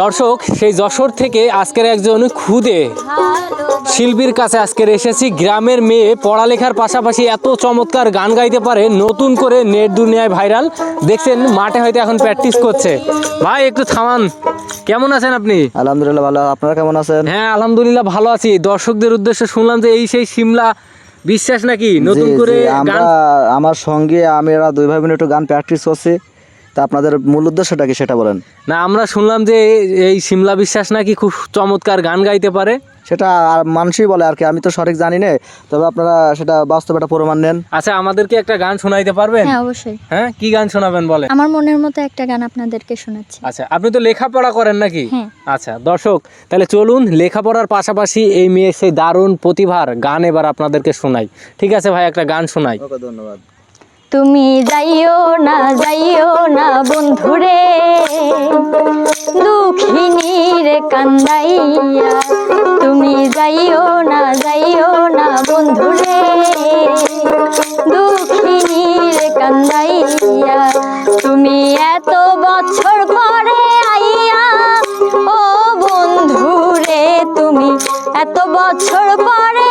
দর্শক সেই যশোর থেকে আজকের একজন খুদে শিল্পীর কাছে আজকের এসেছি। গ্রামের মেয়ে পড়ালেখার পাশাপাশি এত চমৎকার গান গাইতে পারে নতুন করে নেট দুনিয়ায় ভাইরাল। দেখছেন মাঠে হয়তো এখন প্র্যাকটিস করছে। ভাই একটু থামান। কেমন আছেন আপনি? আলহামদুলিল্লাহ ভালো। আপনারা কেমন আছেন? হ্যাঁ আলহামদুলিল্লাহ ভালো আছি। দর্শকদের উদ্দেশ্যে শুনলাম যে এই সেই সিমলা বিশ্বাস নাকি? নতুন করে আমরা আমার সঙ্গে আমরা দুই ভাই বোন একটু গান প্র্যাকটিস করছি। তা আপনাদের মূল উদ্দেশ্যটা কি সেটা বলেন? না আমরা শুনলাম যে এই সিমলা বিশ্বাস নাকি খুব চমৎকার গান গাইতে পারে। সেটা আর মানুষই বলে আর কি আমি তো সঠিক জানি না তবে আপনারা সেটা বাস্তবে একটা প্রমাণ নেন। আচ্ছা আমাদেরকে একটা গান শোনাইতে পারবেন? হ্যাঁ অবশ্যই। হ্যাঁ কি গান শোনাবেন বলে আমার মনের মতো একটা গান আপনাদেরকে শোনাচ্ছি। আচ্ছা আপনি তো লেখাপড়া করেন নাকি? হ্যাঁ। আচ্ছা দর্শক তাহলে চলুন লেখাপড়ার পাশাপাশি এই মেয়ে সেই দারুণ প্রতিভার গান এবার আপনাদেরকে শোনাই। ঠিক আছে ভাই একটা গান শোনাই। ওকে ধন্যবাদ। তুমি যাইও না যাইও না বন্ধুরে। দুঃখিনীর কান্দাইয়া, তুমি যাইও না যাইও না বন্ধুরে। দুঃখিনীর কান্দাইয়া, তুমি এত বছর পরে আইয়া, ও বন্ধুরে, তুমি এত বছর পরে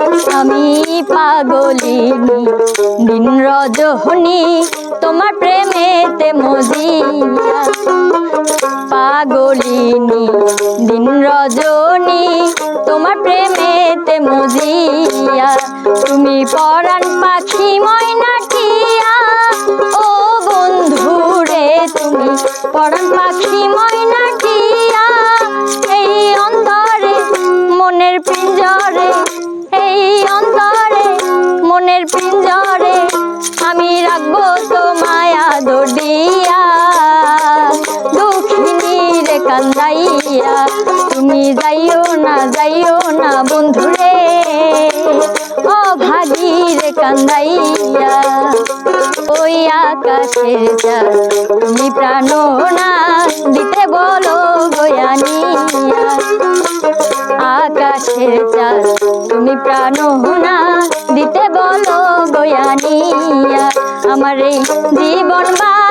আমি পাগলিনী দিন রজনী তোমার প্রেমেতে মজিয়া। পাগলিনী দিন রজনী তোমার প্রেমেতে মজিয়া। তুমি পরাণ পাখি ময়নাটিয়া ও বন্ধুরে, তুমি পরাণ পাখি ময়নাটিয়া কান্দাইয়া তুমি যাইও না যাইও না বন্ধুরে। ও ভাগি রে কান্দাইয়া, ওই আকাশের চাঁদ তুমি প্রাণ না দিতে বলো গয়ানিয়া আকাশের চাঁদ তুমি প্রাণ না দিতে বলো গয়ানিয়া আমার এই জীবন বাজি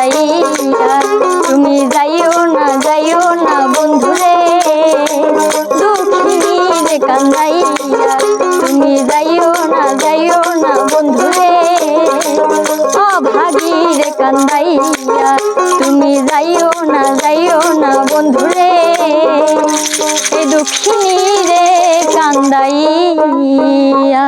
বানাইছি আর তুমি যাইও না যাইও না বন্ধুরে। দুঃখিনীর কান্দাইয়া, তুমি যাইও না যাইও না বন্ধুরে। অভাগীর কান্দাইয়া, তুমি যাইও না যাইও না বন্ধুরে। এ দুঃখিনীরে কান্দাইয়া।